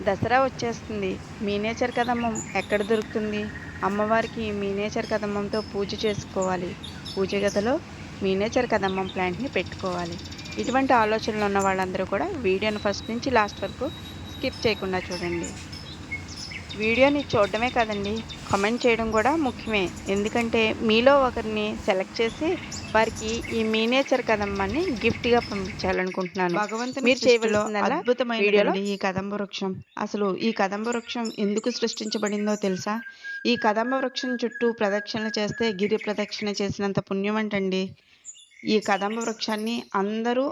దసరా వచ్చేస్తుంది. మీనేచర్ కదమ్మం ఎక్కడ దొరుకుతుంది? అమ్మవారికి మీనేచర్ కదమ్మంతో పూజ చేసుకోవాలి. పూజ గదిలో మీనేచర్ కదమ్మం ప్లాంట్ని పెట్టుకోవాలి. ఇటువంటి ఆలోచనలు ఉన్న వాళ్ళందరూ కూడా వీడియోని ఫస్ట్ నుంచి లాస్ట్ వరకు స్కిప్ చేయకుండా చూడండి. వీడియోని చూడడమే కాదండి కామెంట్ చేయడం కూడా ముఖ్యమే. ఎందుకంటే మీలో ఒకరిని సెలెక్ట్ చేసి వారికి ఈ మీనేచర్ కదమ్మని గిఫ్ట్గా పంపించాలనుకుంటున్నాను. భగవంతుని మీరు అద్భుతమైన ఈ కదంబ వృక్షం. అసలు ఈ కదంబ వృక్షం ఎందుకు సృష్టించబడిందో తెలుసా? ఈ కదంబ వృక్షం చుట్టూ ప్రదక్షిణలు చేస్తే గిరి ప్రదక్షిణ చేసినంత పుణ్యం అంటండి ఈ కదంబ వృక్షాన్ని అందరూ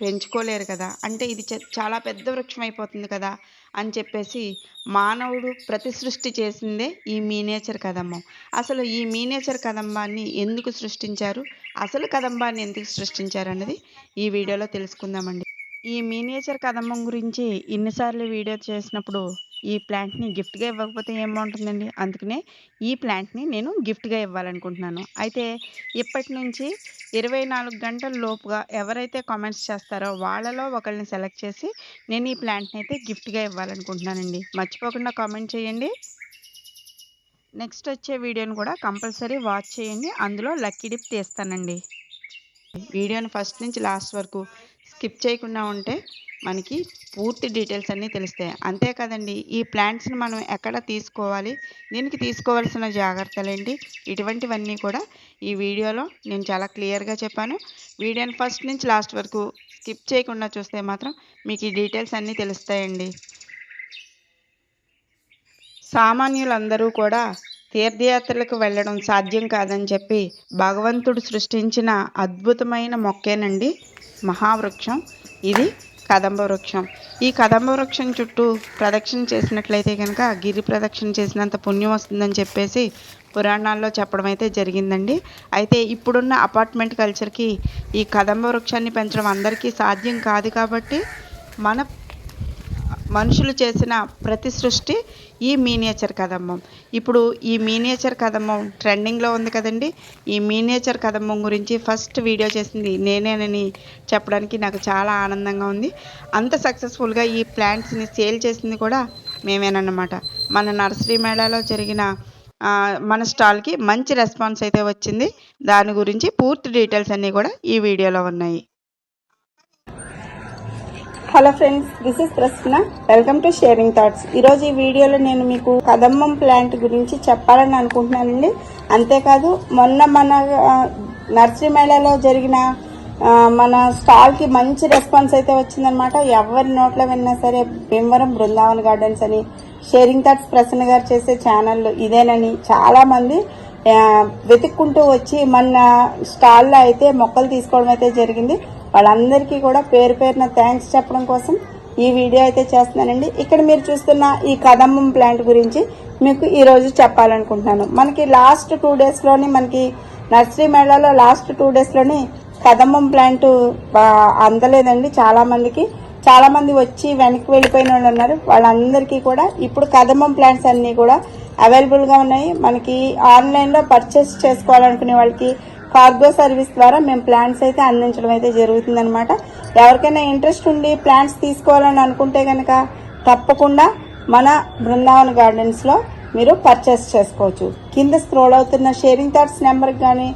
పెంచుకోలేరు కదా. అంటే ఇది చ- చాలా పెద్ద వృక్షం అయిపోతుంది కదా అని చెప్పేసి మానవుడు ప్రతి సృష్టి చేసిందే ఈ మీనేచర్ కదంబం. అసలు ఈ మీనేచర్ కదంబాన్ని ఎందుకు సృష్టించారు? అసలు కదంబాన్ని ఎందుకు సృష్టించారు అన్నది ఈ వీడియోలో తెలుసుకుందామండి. ఈ మీనేచర్ కదంబం గురించి ఇన్నిసార్లు వీడియో చేసినప్పుడు ఈ ప్లాంట్ని గిఫ్ట్గా ఇవ్వకపోతే ఏం బాగుంటుందండి అందుకనే ఈ ప్లాంట్ని నేను గిఫ్ట్గా ఇవ్వాలనుకుంటున్నాను. అయితే ఇప్పటి నుంచి ఇరవై నాలుగు గంటల లోపుగా ఎవరైతే కామెంట్స్ చేస్తారో వాళ్ళలో ఒకరిని సెలెక్ట్ చేసి నేను ఈ ప్లాంట్ని అయితే గిఫ్ట్గా ఇవ్వాలనుకుంటున్నానండి. మర్చిపోకుండా కామెంట్ చేయండి. నెక్స్ట్ వచ్చే వీడియోని కూడా కంపల్సరీ వాచ్ చేయండి. అందులో లక్కీ డిప్ తీస్తానండి. వీడియోని ఫస్ట్ నుంచి లాస్ట్ వరకు స్కిప్ చేయకుండా ఉంటే మనకి పూర్తి డీటెయిల్స్ అన్నీ తెలుస్తాయి. అంతే కదండి ఈ ప్లాంట్స్ని మనం ఎక్కడ తీసుకోవాలి దీనికి తీసుకోవాల్సిన జాగ్రత్తలు ఏంటి ఇటువంటివన్నీ కూడా ఈ వీడియోలో నేను చాలా క్లియర్గా చెప్పాను. వీడియోని ఫస్ట్ నుంచి లాస్ట్ వరకు స్కిప్ చేయకుండా చూస్తే మాత్రం మీకు ఈ డీటెయిల్స్ అన్నీ తెలుస్తాయండి. సామాన్యులందరూ కూడా తీర్థయాత్రలకు వెళ్ళడం సాధ్యం కాదని చెప్పి భగవంతుడు సృష్టించిన అద్భుతమైన మొక్కేనండి మహావృక్షం. ఇది కదంబ వృక్షం. ఈ కదంబ వృక్షం చుట్టూ ప్రదక్షిణ చేసినట్లయితే కనుక గిరి ప్రదక్షిణ చేసినంత పుణ్యం వస్తుందని చెప్పేసి పురాణాల్లో చెప్పడం అయితే జరిగిందండి. అయితే ఇప్పుడున్న అపార్ట్మెంట్ కల్చర్కి ఈ కదంబ వృక్షాన్ని పెంచడం అందరికీ సాధ్యం కాదు కాబట్టి మన మనుషులు చేసిన ప్రతి సృష్టి ఈ మీనియేచర్ కదంబం ఇప్పుడు ఈ మీనియేచర్ కదంబం ట్రెండింగ్లో ఉంది కదండి. ఈ మీనియేచర్ కదంబం గురించి ఫస్ట్ వీడియో చేసింది నేనేనని చెప్పడానికి నాకు చాలా ఆనందంగా ఉంది. అంత సక్సెస్ఫుల్గా ఈ ప్లాంట్స్ని సేల్ చేసింది కూడా మేమేనన్నమాట. మన నర్సరీ మేళాలో జరిగిన మన స్టాల్కి మంచి రెస్పాన్స్ అయితే వచ్చింది. దాని గురించి పూర్తి డీటెయిల్స్ అన్నీ కూడా ఈ వీడియోలో ఉన్నాయి. Hello friends this is Prasanna welcome to sharing thoughts ఈరోజు ఈ వీడియోలో నేను మీకు కదమ్మం ప్లాంట్ గురించి చెప్పాలని అనుకుంటున్నానండి. అంతేకాదు మొన్న మన నర్సరీ మేళాలో జరిగిన మన స్టాల్కి మంచి రెస్పాన్స్ అయితే వచ్చిందనమాట ఎవరి నోట్లో విన్నా సరే భీమవరం బృందావన్ గార్డెన్స్ అని షేరింగ్ థాట్స్ ప్రసన్న గారు చేసే ఛానల్ ఇదేనని చాలామంది వెతుక్కుంటూ వచ్చి మన స్టాల్లో అయితే మొక్కలు తీసుకోవడం అయితే జరిగింది. వాళ్ళందరికీ కూడా పేరు పేరున థ్యాంక్స్ చెప్పడం కోసం ఈ వీడియో అయితే చేస్తున్నానండి. ఇక్కడ మీరు చూస్తున్న ఈ కదంబం ప్లాంట్ గురించి మీకు ఈరోజు చెప్పాలనుకుంటున్నాను. మనకి లాస్ట్ టూ డేస్లోని మనకి నర్సరీ మేళాలో లాస్ట్ టూ డేస్లోని కదంబం ప్లాంట్ అందలేదండి చాలా మందికి. వచ్చి వెనక్కి వెళ్ళిపోయిన వాళ్ళు ఉన్నారు. వాళ్ళందరికీ కూడా ఇప్పుడు కదంబం ప్లాంట్స్ అన్నీ కూడా అవైలబుల్గా ఉన్నాయి. మనకి ఆన్లైన్లో పర్చేస్ చేసుకోవాలనుకునే వాళ్ళకి కార్గో సర్వీస్ ద్వారా మేము ప్లాంట్స్ అయితే అందించడం అయితే జరుగుతుంది అనమాట ఎవరికైనా ఇంట్రెస్ట్ ఉండి ప్లాంట్స్ తీసుకోవాలని అనుకుంటే కనుక తప్పకుండా మన బృందావన్ గార్డెన్స్లో మీరు పర్చేస్ చేసుకోవచ్చు. కింద స్క్రోల్ అవుతున్న షేరింగ్ థాట్స్ నెంబర్కి కానీ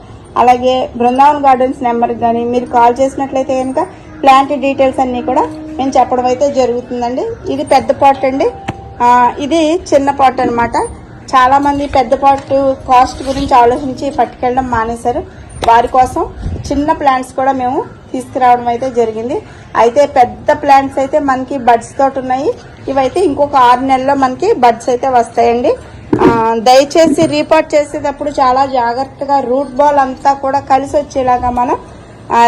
అలాగే బృందావన్ గార్డెన్స్ నెంబర్కి కానీ మీరు కాల్ చేసినట్లయితే కనుక ప్లాంట్ డీటెయిల్స్ అన్నీ కూడా మేము చెప్పడం అయితే జరుగుతుందండి. ఇది పెద్ద పాట్ అండి. ఇది చిన్న పాట్ అన్నమాట. చాలామంది పెద్ద పాటు కాస్ట్ గురించి ఆలోచించి పట్టుకెళ్ళడం మానేశారు. వారి కోసం చిన్న ప్లాంట్స్ కూడా మేము తీసుకురావడం అయితే జరిగింది. అయితే పెద్ద ప్లాంట్స్ అయితే మనకి బడ్స్ తోటి ఉన్నాయి. ఇవైతే ఇంకొక ఆరు నెలల్లో మనకి బడ్స్ అయితే వస్తాయండి. దయచేసి రీపాట్ చేసేటప్పుడు చాలా జాగ్రత్తగా రూట్ బాల్ అంతా కూడా కలిసి వచ్చేలాగా మనం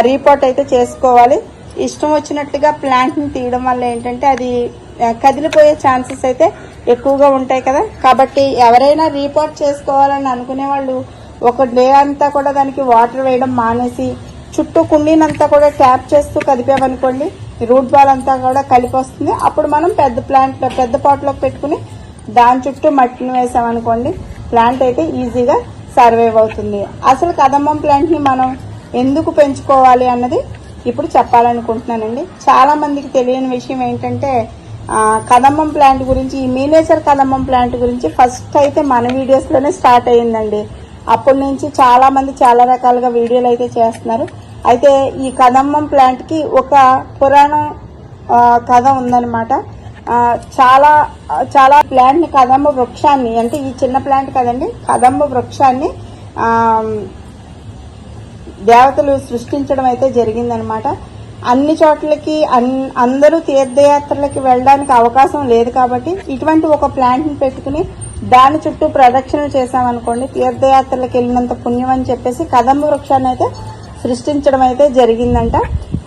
రీపాట్ అయితే చేసుకోవాలి. ఇష్టం వచ్చినట్టుగా ప్లాంట్ని తీయడం వల్ల ఏంటంటే అది కదిలిపోయే ఛాన్సెస్ అయితే ఎక్కువగా ఉంటాయి కదా. కాబట్టి ఎవరైనా రీపాట్ చేసుకోవాలని అనుకునే వాళ్ళు ఒక డే అంతా కూడా దానికి వాటర్ వేయడం మానేసి చుట్టూ కుండీనంతా కూడా ట్యాప్ చేస్తూ కదిపామనుకోండి రూట్ బాల్ అంతా కూడా కలిపి వస్తుంది అప్పుడు మనం పెద్ద ప్లాంట్ పెద్ద పాట్లో పెట్టుకుని దాని చుట్టూ మట్టిని వేసామనుకోండి ప్లాంట్ అయితే ఈజీగా సర్వైవ్ అవుతుంది. అసలు కదంబం ప్లాంట్ని మనం ఎందుకు పెంచుకోవాలి అన్నది ఇప్పుడు చెప్పాలనుకుంటున్నానండి. చాలా మందికి తెలియని విషయం ఏంటంటే కదంబం కదమ్మం ప్లాంట్ గురించి ఈ మీనేచర్ కదమ్మం ప్లాంట్ గురించి ఫస్ట్ అయితే మన వీడియోస్లోనే స్టార్ట్ అయ్యిందండి. అప్పటి నుంచి చాలా మంది చాలా రకాలుగా వీడియోలు అయితే చేస్తున్నారు. అయితే ఈ కదమ్మం ప్లాంట్కి ఒక పురాణం కథ ఉందన్నమాట. చాలా చాలా ప్లాంట్ని కదంబ వృక్షాన్ని అంటే ఈ చిన్న ప్లాంట్ కదండి కదంబ వృక్షాన్ని దేవతలు సృష్టించడం అయితే జరిగిందనమాట అన్ని చోట్లకి అన్- అందరూ తీర్థయాత్రలకి వెళ్ళడానికి అవకాశం లేదు కాబట్టి ఇటువంటి ఒక ప్లాంట్ని పెట్టుకుని దాని చుట్టూ ప్రదక్షిణలు చేశామనుకోండి తీర్థయాత్రలకు వెళ్ళినంత పుణ్యం అని చెప్పేసి కదంబ వృక్షాన్ని అయితే సృష్టించడం అయితే జరిగిందంట.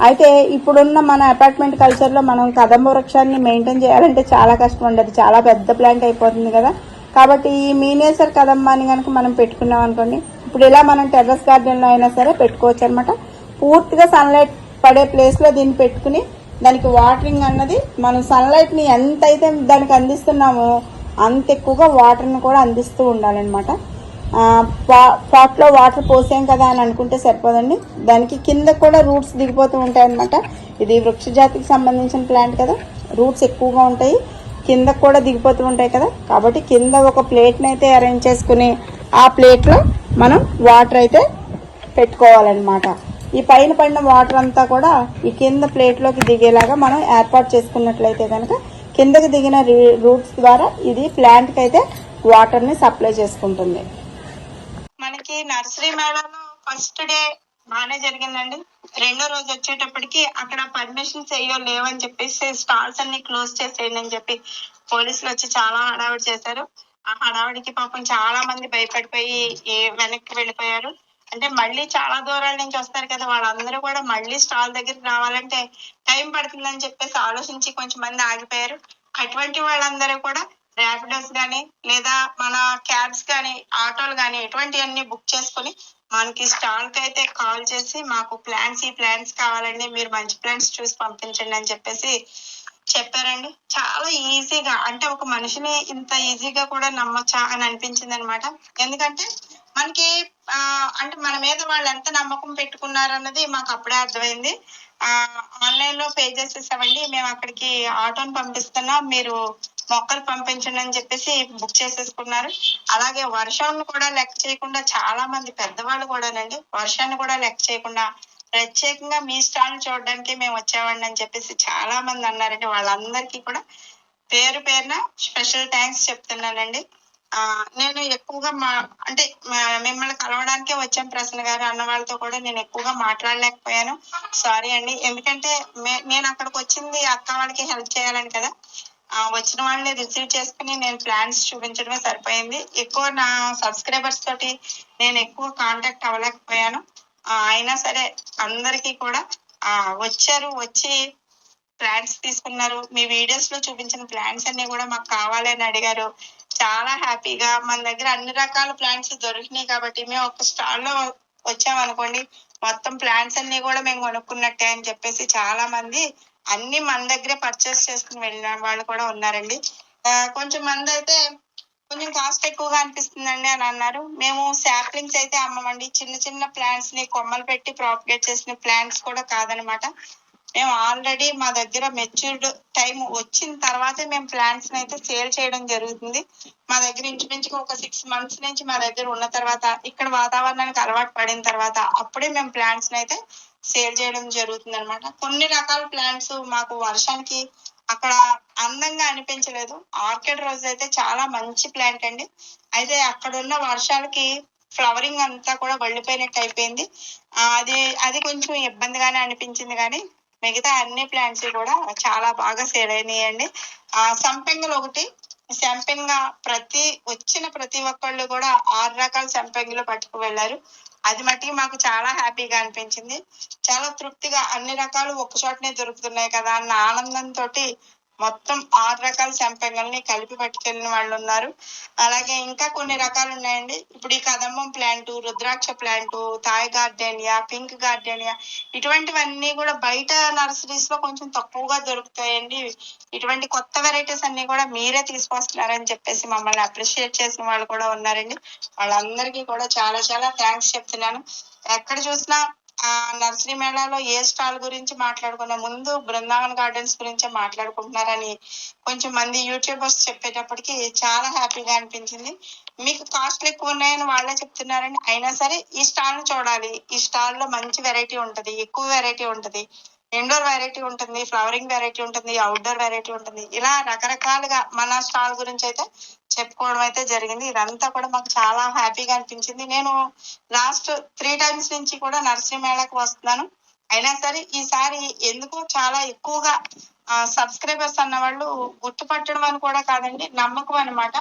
అయితే ఇప్పుడున్న మన అపార్ట్మెంట్ కల్చర్లో మనం కదంబ వృక్షాన్ని మెయింటైన్ చేయాలంటే చాలా కష్టం అండి. అది చాలా పెద్ద ప్లాంట్ అయిపోతుంది కదా. కాబట్టి ఈ మీనేసర్ కదంబాని కనుక మనం పెట్టుకున్నాం అనుకోండి ఇప్పుడు ఇలా మనం టెర్రస్ గార్డెన్లో అయినా సరే పెట్టుకోవచ్చు అనమాట పూర్తిగా సన్లైట్ పడే ప్లేస్లో దీన్ని పెట్టుకుని దానికి వాటరింగ్ అన్నది మనం సన్లైట్ని ఎంత అయితే దానికి అందిస్తున్నామో అంత ఎక్కువగా వాటర్ని కూడా అందిస్తూ ఉండాలన్నమాట. పా లో వాటర్ పోసాం కదా అని అనుకుంటే సరిపోదండి. దానికి కింద కూడా రూట్స్ దిగిపోతూ ఉంటాయి అనమాట ఇది వృక్ష జాతికి సంబంధించిన ప్లాంట్ కదా. రూట్స్ ఎక్కువగా ఉంటాయి. కింద కూడా దిగిపోతూ ఉంటాయి కదా. కాబట్టి కింద ఒక ప్లేట్ని అయితే అరేంజ్ చేసుకుని ఆ ప్లేట్లో మనం వాటర్ అయితే పెట్టుకోవాలన్నమాట. ఈ పైన పడిన వాటర్ అంతా కూడా ఈ కింద ప్లేట్లోకి దిగేలాగా మనం ఏర్పాటు చేసుకున్నట్లయితే కనుక కిందకి దిగిన రూట్స్ ద్వారా ఇది ప్లాంట్కి అయితే వాటర్ని సప్లై చేసుకుంటుంది. మనకి నర్సరీ మేళలో ఫస్ట్ డే బాగానే జరిగిందండి. రెండో రోజు వచ్చేటప్పటికి అక్కడ పర్మిషన్స్ అయ్యో లేవని చెప్పేసి స్టాల్స్ అన్ని క్లోజ్ చేసేయండి అని చెప్పి పోలీసులు వచ్చి చాలా హడావిడి చేశారు. ఆ హడావిడికి పాపం చాలా మంది భయపడిపోయి వెనక్కి వెళ్ళిపోయారు. అంటే మళ్ళీ చాలా దూరాల నుంచి వస్తారు కదా వాళ్ళందరూ కూడా మళ్ళీ స్టాల్ దగ్గరికి రావాలంటే టైం పడుతుందని చెప్పేసి ఆలోచించి కొంచెం మంది ఆగిపోయారు. అటువంటి వాళ్ళందరూ కూడా ర్యాపిడోస్ గానీ లేదా మన క్యాబ్స్ కానీ ఆటోలు కానీ ఎటువంటివన్నీ బుక్ చేసుకుని మనకి స్టాల్కి అయితే కాల్ చేసి మాకు ప్లాన్స్ ఈ ప్లాన్స్ కావాలండి మీరు మంచి ప్లాన్స్ చూసి పంపించండి అని చెప్పేసి చెప్పారండి. చాలా ఈజీగా అంటే ఒక మనిషిని ఇంత ఈజీగా కూడా నమ్మచ్చా అని అనిపించింది అనమాట ఎందుకంటే మనకి ఆ అంటే మన మీద వాళ్ళు ఎంత నమ్మకం పెట్టుకున్నారన్నది మాకు అప్పుడే అర్థమైంది. ఆ ఆన్లైన్లో పే చేసేసామండి. మేము అక్కడికి ఆటోని పంపిస్తున్నాం. మీరు మొక్కలు పంపించండి అని చెప్పేసి బుక్ చేసేసుకున్నారు. అలాగే వర్షాన్ని కూడా లెక్క చేయకుండా చాలా మంది పెద్దవాళ్ళు కూడానండి వర్షాన్ని కూడా లెక్క చేయకుండా ప్రత్యేకంగా మీ స్టాల్ చూడడానికి మేము వచ్చామండి అని చెప్పేసి చాలా మంది అన్నారండి. వాళ్ళందరికీ కూడా పేరు పేరున స్పెషల్ థ్యాంక్స్ చెప్తున్నానండి. నేను ఎక్కువగా మా అంటే మిమ్మల్ని కలవడానికే వచ్చాం ప్రసన్న గారు అన్న వాళ్ళతో కూడా నేను ఎక్కువగా మాట్లాడలేకపోయాను. సారీ అండి. ఎందుకంటే మే- నేను అక్కడికి వచ్చింది అక్క వాళ్ళకి హెల్ప్ చేయాలని కదా. ఆ వచ్చిన వాళ్ళని రిసీవ్ చేసుకుని నేను ప్లాన్స్ చూపించడమే సరిపోయింది. ఎక్కువ నా సబ్స్క్రైబర్స్ తోటి నేను ఎక్కువ కాంటాక్ట్ అవ్వలేకపోయాను. అయినా సరే అందరికీ కూడా ఆ వచ్చారు వచ్చి ప్లాన్స్ తీసుకున్నారు. మీ వీడియోస్లో చూపించిన ప్లాన్స్ అన్ని కూడా మాకు కావాలి అని అడిగారు. చాలా హ్యాపీగా మన దగ్గర అన్ని రకాల ప్లాంట్స్ దొరికినాయి కాబట్టి మేము ఒక స్టాల్లో వచ్చామనుకోండి మొత్తం ప్లాంట్స్ అన్ని కూడా మేము కొనుక్కున్నట్టే అని చెప్పేసి చాలా మంది అన్ని మన దగ్గరే పర్చేస్ చేసుకుని వెళ్ళిన వాళ్ళు కూడా ఉన్నారండి. కొంచెం మంది అయితే కొంచెం కాస్ట్ ఎక్కువగా అనిపిస్తుందండి అని అన్నారు. మేము శాప్లింగ్స్ అయితే అమ్మమండి. చిన్న చిన్న ప్లాంట్స్ని కొమ్మలు పెట్టి ప్రాపగేట్ చేసిన ప్లాంట్స్ కూడా కాదనమాట. మేము ఆల్రెడీ మా దగ్గర మెచ్యూర్డ్ టైం వచ్చిన తర్వాతే మేము ప్లాంట్స్ అయితే సేల్ చేయడం జరుగుతుంది. మా దగ్గర ఇంచుమించుగా ఒక సిక్స్ మంత్స్ నుంచి మా దగ్గర ఉన్న తర్వాత ఇక్కడ వాతావరణానికి అలవాటు పడిన తర్వాత అప్పుడే మేము ప్లాంట్స్ అయితే సేల్ చేయడం జరుగుతుంది అనమాట కొన్ని రకాల ప్లాంట్స్ మాకు వర్షానికి అక్కడ అందంగా అనిపించలేదు. ఆర్కిడ్ రోజ్ అయితే చాలా మంచి ప్లాంట్ అండి. అయితే అక్కడ ఉన్న వర్షాలకి ఫ్లవరింగ్ అంతా కూడా వళ్ళిపోయినట్టు అయిపోయింది. అది అది కొంచెం ఇబ్బందిగానే అనిపించింది కానీ మిగతా అన్ని ప్లాంట్స్ కూడా చాలా బాగా సేల్ అయినాయండి. ఆ సంపెంగలు ఒకటి. సంపెంగ ప్రతి వచ్చిన ప్రతి ఒక్కళ్ళు కూడా ఆరు రకాల సంపెంగలు పట్టుకు వెళ్ళారు. అది మట్టికి మాకు చాలా హ్యాపీగా అనిపించింది. చాలా తృప్తిగా అన్ని రకాలు ఒక చోటనే దొరుకుతున్నాయి కదా అన్న ఆనందంతో మొత్తం ఆరు రకాల సంపెంగల్ని కలిపి పట్టుకెళ్ళిన వాళ్ళు ఉన్నారు అలాగే ఇంకా కొన్ని రకాలు ఉన్నాయండి. ఇప్పుడు ఈ కదంబం plant rudraksha plant Thai gardenia pink gardenia ఇటువంటివన్నీ కూడా బయట నర్సరీస్లో కొంచెం తక్కువగా దొరుకుతాయండి. ఇటువంటి కొత్త వెరైటీస్ అన్ని కూడా మీరే తీసుకొస్తున్నారని చెప్పేసి మమ్మల్ని అప్రిషియేట్ చేసిన వాళ్ళు కూడా ఉన్నారండి. వాళ్ళందరికీ కూడా చాలా చాలా థ్యాంక్స్ చెప్తున్నాను. ఎక్కడ చూసినా నర్సరీ మేళాలో ఏ స్టాల్ గురించి మాట్లాడుకున్న ముందు బృందావన్ గార్డెన్స్ గురించే మాట్లాడుకుంటున్నారని కొంచెం మంది యూట్యూబర్స్ చెప్పేటప్పటికి చాలా హ్యాపీగా అనిపించింది. మీకు కాస్ట్లు ఎక్కువ ఉన్నాయని వాళ్ళే చెప్తున్నారని అయినా సరే ఈ స్టాల్ చూడాలి. ఈ స్టాల్లో మంచి వెరైటీ ఉంటది ఎక్కువ వెరైటీ ఉంటది. ఇండోర్ వెరైటీ ఉంటుంది ఫ్లవరింగ్ వెరైటీ ఉంటుంది అవుట్డోర్ వెరైటీ ఉంటుంది. ఇలా రకరకాలుగా మన స్టాల్ గురించి అయితే చెప్పుకోవడం అయితే జరిగింది. ఇదంతా కూడా మాకు చాలా హ్యాపీగా అనిపించింది. నేను లాస్ట్ త్రీ టైమ్స్ నుంచి కూడా నర్సరీ వస్తున్నాను. అయినా సరే ఈసారి ఎందుకో చాలా ఎక్కువగా సబ్స్క్రైబర్స్ అన్న వాళ్ళు గుర్తుపట్టడం అని కూడా కాదండి నమ్మకం అనమాట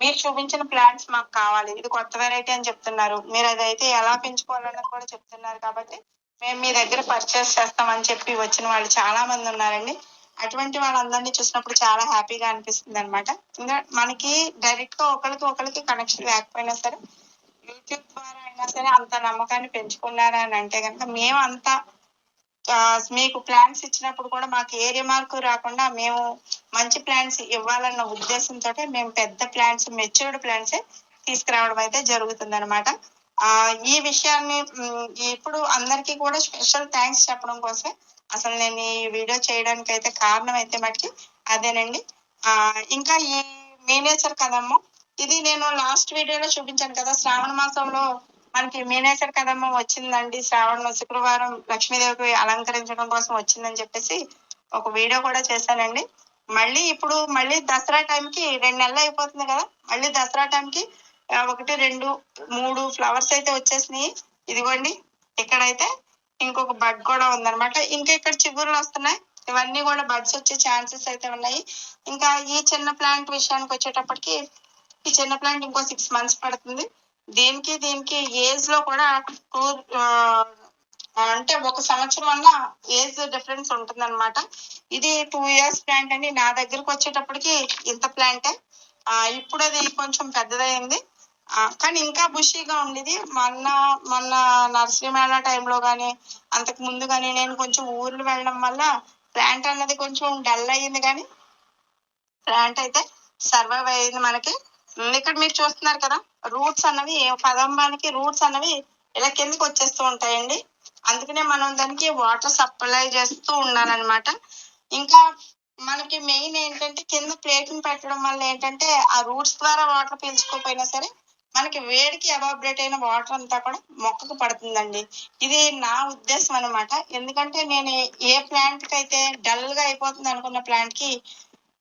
మీరు చూపించిన ప్లాంట్స్ మాకు కావాలి. ఇది కొత్త వెరైటీ అని చెప్తున్నారు. మీరు అదైతే ఎలా పెంచుకోవాలన్నది కూడా చెప్తున్నారు కాబట్టి మేము మీ దగ్గర పర్చేస్ చేస్తామని చెప్పి వచ్చిన వాళ్ళు చాలా మంది ఉన్నారండి. అటువంటి వాళ్ళందరినీ చూసినప్పుడు చాలా హ్యాపీగా అనిపిస్తుంది అనమాట ఇంకా మనకి డైరెక్ట్గా ఒకరికి ఒకరికి కనెక్షన్ లేకపోయినా సరే యూట్యూబ్ ద్వారా అయినా సరే అంత నమ్మకాన్ని పెంచుకున్నారా అని అంటే కనుక మేము అంత మీకు ప్లాన్స్ ఇచ్చినప్పుడు కూడా మాకు ఏ రిమార్క్ రాకుండా మేము మంచి ప్లాన్స్ ఇవ్వాలన్న ఉద్దేశంతో మేము పెద్ద ప్లాన్స్ మెచ్యూర్డ్ ప్లాన్స్ తీసుకురావడం అయితే జరుగుతుంది అనమాట ఆ ఈ విషయాన్ని ఇప్పుడు అందరికీ కూడా స్పెషల్ థ్యాంక్స్ చెప్పడం కోసమే అసలు నేను ఈ వీడియో చేయడానికి అయితే కారణం అయితే మటుకి అదేనండి. ఆ ఇంకా ఈ మీనేచర్ కదమ్మ ఇది నేను లాస్ట్ వీడియోలో చూపించాను కదా శ్రావణ మాసంలో మనకి మీనేచర్ కదమ్మ వచ్చిందండి. శ్రావణ శుక్రవారం లక్ష్మీదేవికి అలంకరించడం కోసం వచ్చిందని చెప్పేసి ఒక వీడియో కూడా చేశానండి. మళ్ళీ ఇప్పుడు మళ్ళీ దసరా టైంకి రెండు నెలలు అయిపోతుంది కదా మళ్ళీ దసరా టైంకి ఒకటి రెండు మూడు ఫ్లవర్స్ అయితే వచ్చేసినాయి. ఇదిగోండి ఇక్కడైతే ఇంకొక బడ్ కూడా ఉందన్నమాట. ఇంకా ఇక్కడ చిగురులు వస్తున్నాయి. ఇవన్నీ కూడా బడ్స్ వచ్చే ఛాన్సెస్ అయితే ఉన్నాయి. ఇంకా ఈ చిన్న ప్లాంట్ విషయానికి వచ్చేటప్పటికి ఈ చిన్న ప్లాంట్ ఇంకో సిక్స్ మంత్స్ పడుతుంది. దీనికి దీనికి ఏజ్లో కూడా టూ అంటే ఒక సంవత్సరం వల్ల ఏజ్ డిఫరెన్స్ ఉంటుంది ఇది టూ ఇయర్స్ ప్లాంట్ అండి. నా దగ్గరకు వచ్చేటప్పటికి ఇంత ప్లాంటే ఇప్పుడు అది కొంచెం పెద్దదైంది కానీ ఇంకా బుషీగా ఉండేది. మొన్న మొన్న నర్సరీ మేళా టైంలో కానీ అంతకు ముందు కానీ నేను కొంచెం ఊర్లు వెళ్ళడం వల్ల ప్లాంట్ అన్నది కొంచెం డల్ అయ్యింది కానీ ప్లాంట్ అయితే సర్వైవ్ అయ్యింది మనకి. ఇక్కడ మీరు చూస్తున్నారు కదా రూట్స్ అన్నవి కదంబానికి రూట్స్ అన్నవి ఇలా కిందకి వచ్చేస్తూ ఉంటాయండి. అందుకనే మనం దానికి వాటర్ సప్లై చేస్తూ ఉండాలన్నమాట. ఇంకా మనకి మెయిన్ ఏంటంటే కింద ప్లేట్ని పెట్టడం వల్ల ఏంటంటే ఆ రూట్స్ ద్వారా వాటర్ పీల్చుకోకపోయినా సరే మనకి వేడికి ఎవాబరేట్ అయిన వాటర్ అంతా కూడా మొక్కకు పడుతుందండి. ఇది నా ఉద్దేశం అనమాట ఎందుకంటే నేను ఏ ప్లాంట్కి అయితే డల్గా అయిపోతుంది అనుకున్న ప్లాంట్కి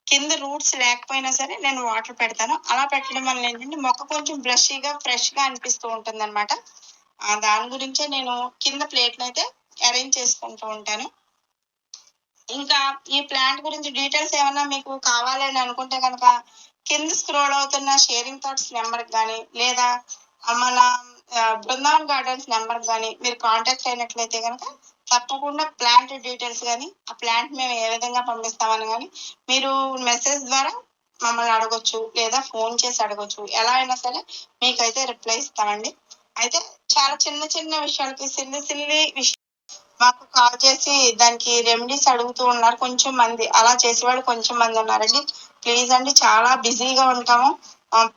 కింద రూట్స్ లేకపోయినా సరే నేను వాటర్ పెడతాను. అలా పెట్టడం వల్ల ఏంటంటే మొక్క కొంచెం బ్రషీగా ఫ్రెష్గా అనిపిస్తూ ఉంటుంది అనమాట దాని గురించే నేను కింద ప్లేట్ అయితే అరేంజ్ చేసుకుంటూ ఉంటాను. ఇంకా ఈ ప్లాంట్ గురించి డీటెయిల్స్ ఏమైనా మీకు కావాలని అనుకుంటే కనుక కింద స్క్రోల్ అవుతున్న షేరింగ్ థాట్స్ నెంబర్ కానీ లేదా మన బృందావన్ గార్డెన్స్ నెంబర్ కానీ మీరు కాంటాక్ట్ అయినట్లయితే కనుక తప్పకుండా ప్లాంట్ డీటెయిల్స్ కానీ ఆ ప్లాంట్ మేము ఏ విధంగా పంపిస్తామని కానీ మీరు మెసేజ్ ద్వారా మమ్మల్ని అడగొచ్చు లేదా ఫోన్ చేసి అడగొచ్చు. ఎలా అయినా సరే మీకైతే రిప్లై ఇస్తామండి. అయితే చాలా చిన్న చిన్న విషయాలకి సిల్లి సిల్లి విషయం మాకు కాల్ చేసి దానికి రెమెడీస్ అడుగుతూ ఉన్నారు కొంచెం మంది. అలా చేసేవాళ్ళు కొంచెం మంది ఉన్నారండి. ప్లీజ్ అండి చాలా బిజీగా ఉంటాము.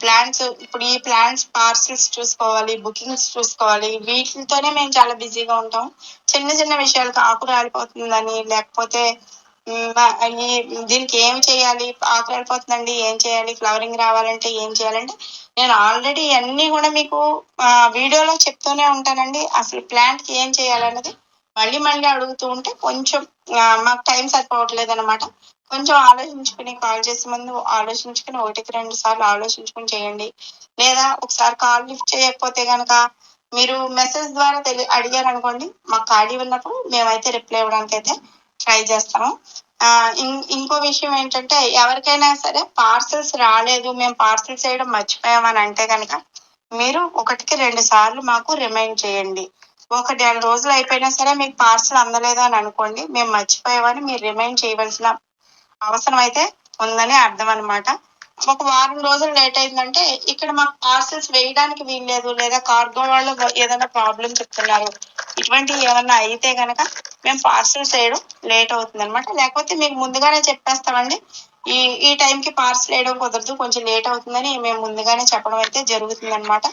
ప్లాన్స్ ఇప్పుడు ఈ ప్లాన్స్ పార్సిల్స్ చూసుకోవాలి బుకింగ్స్ చూసుకోవాలి వీటితోనే మేము చాలా బిజీగా ఉంటాం చిన్న చిన్న విషయాలకు ఆకు రాలిపోతుందని లేకపోతే ఈ దీనికి ఏం చేయాలి? ఆకు రాలిపోతుందండి ఏం చేయాలి? ఫ్లవరింగ్ రావాలంటే ఏం చేయాలంటే నేను ఆల్రెడీ అన్ని కూడా మీకు వీడియోలో చెప్తూనే ఉంటానండి. అసలు ప్లాంట్కి ఏం చేయాలన్నది మళ్ళీ మళ్ళీ అడుగుతూ ఉంటే కొంచెం మాకు టైం సరిపోవట్లేదు అనమాట కొంచెం ఆలోచించుకుని కాల్ చేసే ముందు ఆలోచించుకుని ఒకటికి రెండు సార్లు ఆలోచించుకుని చేయండి. లేదా ఒకసారి కాల్ లిఫ్ట్ చేయకపోతే కనుక మీరు మెసేజ్ ద్వారా తెలి అడిగారు అనుకోండి మాకు ఖాళీ ఉన్నప్పుడు మేమైతే రిప్లై ఇవ్వడానికి అయితే ట్రై చేస్తాము. ఇంకో విషయం ఏంటంటే ఎవరికైనా సరే పార్సల్స్ రాలేదు మేము పార్సల్స్ చేయడం మర్చిపోయామని అంటే కనుక మీరు ఒకటికి రెండు సార్లు మాకు రిమైండ్ చేయండి. ఒక నెల రోజులు అయిపోయినా సరే మీకు పార్సల్ అందలేదు అని అనుకోండి మేము మర్చిపోయామని మీరు రిమైండ్ చేయవలసిన అవసరం అయితే ఉందని అర్థం అనమాట ఒక వారం రోజులు లేట్ అయిందంటే ఇక్కడ మాకు పార్సెల్స్ వేయడానికి వీల్లేదు లేదా కార్గో వాళ్ళు ఏదైనా ప్రాబ్లం చెప్తున్నారు. ఇటువంటివి ఏమన్నా అయితే గనక మేము పార్సెల్స్ వేయడం లేట్ అవుతుంది అనమాట లేకపోతే మీకు ముందుగానే చెప్పేస్తామండి. ఈ ఈ టైంకి పార్సల్ వేయడం కుదరదు కొంచెం లేట్ అవుతుందని మేము ముందుగానే చెప్పడం అయితే జరుగుతుంది అనమాట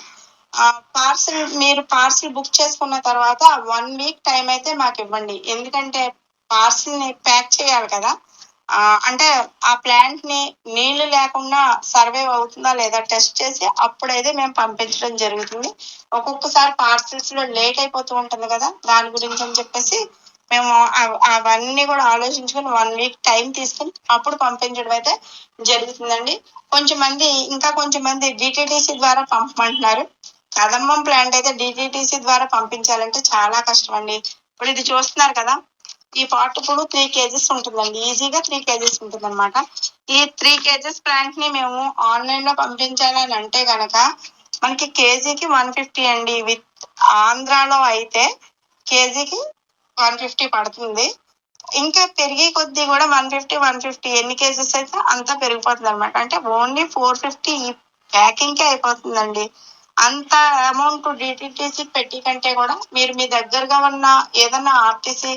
పార్సిల్ మీరు పార్సిల్ బుక్ చేసుకున్న తర్వాత వన్ వీక్ టైం అయితే మాకు ఇవ్వండి. ఎందుకంటే పార్సిల్ని ప్యాక్ చేయాలి కదా. అంటే ఆ ప్లాంట్ని నీళ్ళు లేకుండా సర్వైవ్ అవుతుందా లేదా టెస్ట్ చేసి అప్పుడైతే మేము పంపించడం జరుగుతుంది. ఒక్కొక్కసారి పార్సిల్స్లో లేట్ అయిపోతూ ఉంటుంది కదా దాని గురించి అని చెప్పేసి మేము అవన్నీ కూడా ఆలోచించుకొని వన్ వీక్ టైం తీసుకుని అప్పుడు పంపించడం అయితే జరుగుతుందండి. కొంచెం మంది ఇంకా కొంచెం మంది డిటిటిసి ద్వారా పంపమంటున్నారు. కదంబం ప్లాంట్ అయితే డిటిటిసి ద్వారా పంపించాలంటే చాలా కష్టం అండి ఇప్పుడు ఇది చూస్తున్నారు కదా ఈ పార్ట్ ఇప్పుడు త్రీ కేజెస్ ఉంటుందండి. ఈజీగా త్రీ కేజెస్ ఉంటుంది అనమాట ఈ త్రీ కేజెస్ ప్లాంట్ని మేము ఆన్లైన్లో పంపించాలని అంటే గనక మనకి కేజీకి వన్ ఫిఫ్టీ అండి. విత్ ఆంధ్రాలో అయితే కేజీకి వన్ ఫిఫ్టీ పడుతుంది. ఇంకా పెరిగే కొద్దీ కూడా వన్ ఫిఫ్టీ వన్ ఫిఫ్టీ ఎన్ని కేజెస్ అయితే అంతా పెరిగిపోతుంది అనమాట అంటే ఓన్లీ ఫోర్ ఫిఫ్టీ ప్యాకింగ్ కే అయిపోతుందండి. అంత అమౌంట్ డిటిటిసి పెట్టి కంటే కూడా మీరు మీ దగ్గరగా ఉన్న ఏదన్నా ఆర్టీసీ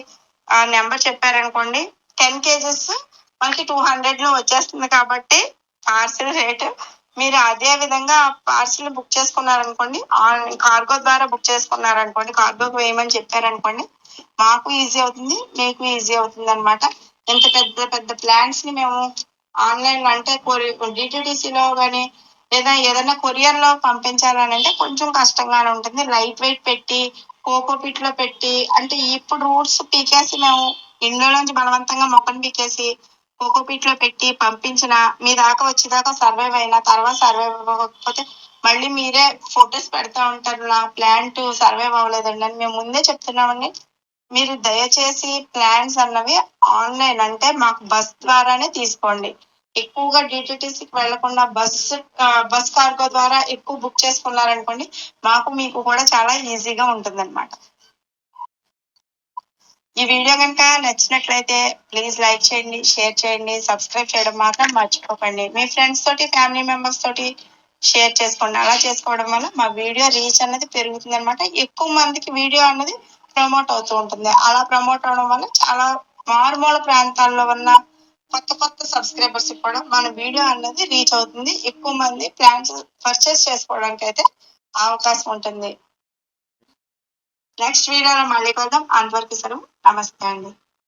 నెంబర్ చెప్పారనుకోండి టెన్ కేజెస్ మనకి టూ హండ్రెడ్లో వచ్చేస్తుంది కాబట్టి పార్సిల్ రేట్ మీరు అదే విధంగా పార్సిల్ బుక్ చేసుకున్నారనుకోండి కార్గో ద్వారా బుక్ చేసుకున్నారనుకోండి కార్గోకి వేయమని చెప్పారనుకోండి మాకు ఈజీ అవుతుంది మీకు ఈజీ అవుతుంది అనమాట ఇంత పెద్ద పెద్ద ప్లాన్స్ని మేము ఆన్లైన్ అంటే DTDC లో కానీ లేదా ఏదైనా కొరియర్లో పంపించాలని అంటే కొంచెం కష్టంగానే ఉంటుంది. లైట్ వెయిట్ పెట్టి కోకోపిట్లో పెట్టి అంటే ఇప్పుడు రూట్స్ పీకేసి మేము ఇందులోంచి బలవంతంగా మొక్కను పీకేసి కోకోపిట్లో పెట్టి పంపించిన మీ దాకా వచ్చేదాకా సర్వైవ్ అయినా తర్వాత సర్వైవ్ అవ్వకపోతే మళ్ళీ మీరే ఫొటోస్ పెడతా ఉంటారు నా ప్లాంట్ సర్వైవ్ అవ్వలేదండి అని మేము ముందే చెప్తున్నామండి. మీరు దయచేసి ప్లాన్స్ అన్నవి ఆన్లైన్ అంటే మాకు బస్ ద్వారానే తీసుకోండి. ఎక్కువగా డిటిటిసికి వెళ్ళకుండా బస్ బస్ కార్గో ద్వారా ఎక్కువ బుక్ చేసుకున్నారనుకోండి మాకు మీకు కూడా చాలా ఈజీగా ఉంటుందన్నమాట. ఈ వీడియో కనుక నచ్చినట్లయితే ప్లీజ్ లైక్ చేయండి షేర్ చేయండి సబ్స్క్రైబ్ చేయడం మాత్రం మర్చిపోకండి. మీ ఫ్రెండ్స్ తోటి ఫ్యామిలీ మెంబర్స్ తోటి షేర్ చేసుకోండి. అలా చేసుకోవడం వల్ల మా వీడియో రీచ్ అనేది పెరుగుతుంది అనమాట ఎక్కువ మందికి వీడియో అన్నది ప్రమోట్ అవుతూ ఉంటుంది. అలా ప్రమోట్ అవడం వల్ల చాలా మారుమూల ప్రాంతాల్లో ఉన్న కొత్త కొత్త సబ్స్క్రైబర్స్ ఇవ్వడం మన వీడియో అన్నది రీచ్ అవుతుంది. ఎక్కువ మంది ప్లాన్స్ పర్చేస్ చేసుకోవడానికి అయితే అవకాశం ఉంటుంది. నెక్స్ట్ వీడియోలో మళ్ళీ కలుద్దాం. అంతవరకు సెలవు నమస్తే అండి.